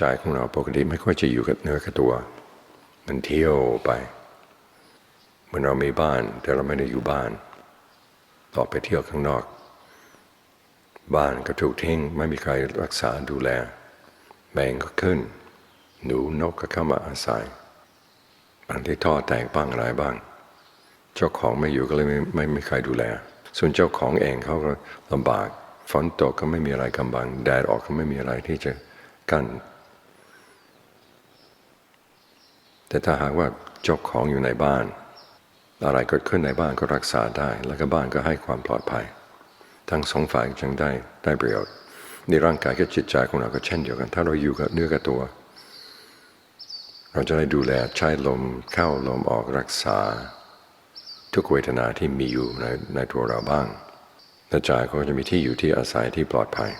ใจของเราปกติไม่ค่อยจะอยู่กับเนื้อกับตัว มันเที่ยวไปเหมือนเรามีบ้านแต่เราไม่ได้อยู่บ้านออไปเที่ยวข้างนอก บ้านก็ถูกทิ้งไม่มีใครรักษาดูแลแมงก็ขึ้น หนูนกก็เข้ามาอาศัยบางที่ท่อแตกบ้างอะไรบ้าง เจ้าของไม่อยู่ก็เลยไม่ไม่มีใครดูแล ส่วนเจ้าของเองเขาก็ลำบากฝนตกก็ไม่มีอะไรกำบังแดดออกก็ไม่มีอะไรที่จะกั้น แต่ถ้าหากว่าเจ้าของอยู่ในบ้าน อะไรเกิดขึ้นในบ้านก็รักษาได้ แล้วก็บ้านก็ให้ความปลอดภัย ทั้งสองฝ่ายจึงได้ได้ประโยชน์ในร่างกายกับจิตใจของเราก็เช่นเดียวกัน ถ้าเราอยู่กับเนื้อกับตัว เราจะได้ดูแลใช้ลมเข้าลมออกรักษา ทุกเวทนาที่มีอยู่ในในตัวเราบ้างและใจก็จะมีที่อยู่ที่อาศัยที่ปลอดภัย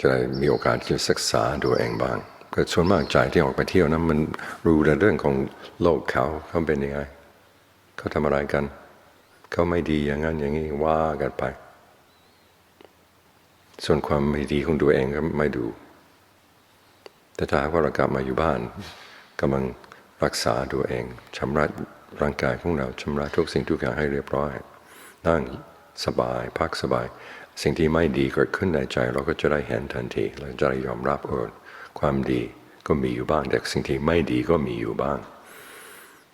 จะได้มีโอกาสที่จะศึกษาดูเองบ้าง ก็ส่วนมากใจที่ออกไปเที่ยวนั้น มันรู้ในเรื่องของโลกเขาเขาเป็นยังไงเขาทำอะไรกัน เขาไม่ดีอย่างนั้นอย่างนี้ว่ากันไป ส่วนความไม่ดีของตัวเองก็ไม่ดู แต่ถ้าหากว่าเรากลับมาอยู่บ้านกำลังรักษาตัวเองชำระร่างกายของเราชำระทุกสิ่งทุกอย่างให้เรียบร้อย นั่งสบายพักสบาย สิ่งที่ไม่ดีเกิดขึ้นในใจ เราก็จะได้เห็นทันทีเราจะได้ยอมรับเออ ความดีก็มีอยู่บ้าง แต่สิ่งที่ไม่ดีก็มีอยู่บ้าง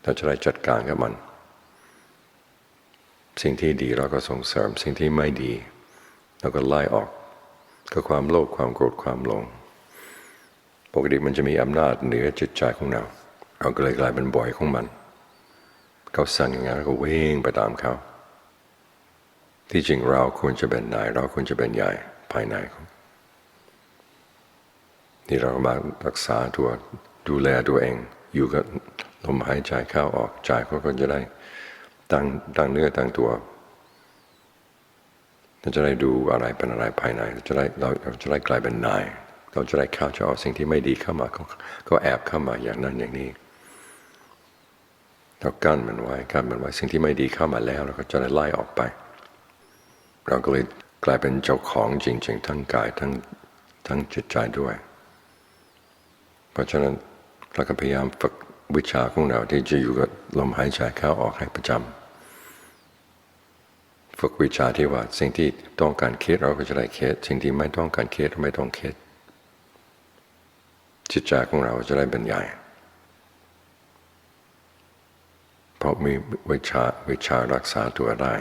เราจะได้จัดการกับมัน สิ่งที่ดีเราก็ส่งเสริมสิ่งที่ไม่ดีเราก็ไล่ออกก็ความโลภความโกรธความหลงปกติมันจะมีอำนาจเหนือจิตใจของเราเราก็เลยกลายเป็นบ่อยของมัน เขาสั่งอย่างนั้นก็วิ่งไปตามเขา ที่จริงเราควรจะเป็นนายเราควรจะเป็นใหญ่ภายในของ ที่เรามารักษาตัวดูแลตัวเอง อยู่กับลมหายใจเข้าออกใจเขาก็จะได้ตั้งตั้งเนื้อตั้งตัวเราจะได้ดูอะไรเป็นอะไรภายในเราจะได้เราเราจะได้กลายเป็นนาย เราจะได้เข้าจะออกสิ่งที่ไม่ดีเข้ามาก็ก็แอบเข้ามาอย่างนั้นอย่างนี้เรากั้นมันไว้กั้นมันไว้สิ่งที่ไม่ดีเข้ามาแล้ว เราก็จะได้ไล่ออกไป เราก็เลยกลายเป็นเจ้าของจริงๆทั้งกายทั้งทั้งจิตใจด้วย เพราะฉะนั้นเราก็พยายามฝึกวิชาของเราที่จะอยู่กับลมหายใจเข้าออกให้ประจำฝึกวิชาที่ว่าสิ่งที่ต้องการคิดเราก็จะได้คิดสิ่งที่ไม่ต้องการคิดเราไม่ต้องคิดจิตใจของเราจะได้เป็นใหญ่เพราะมีวิชาวิชารักษาตัวได้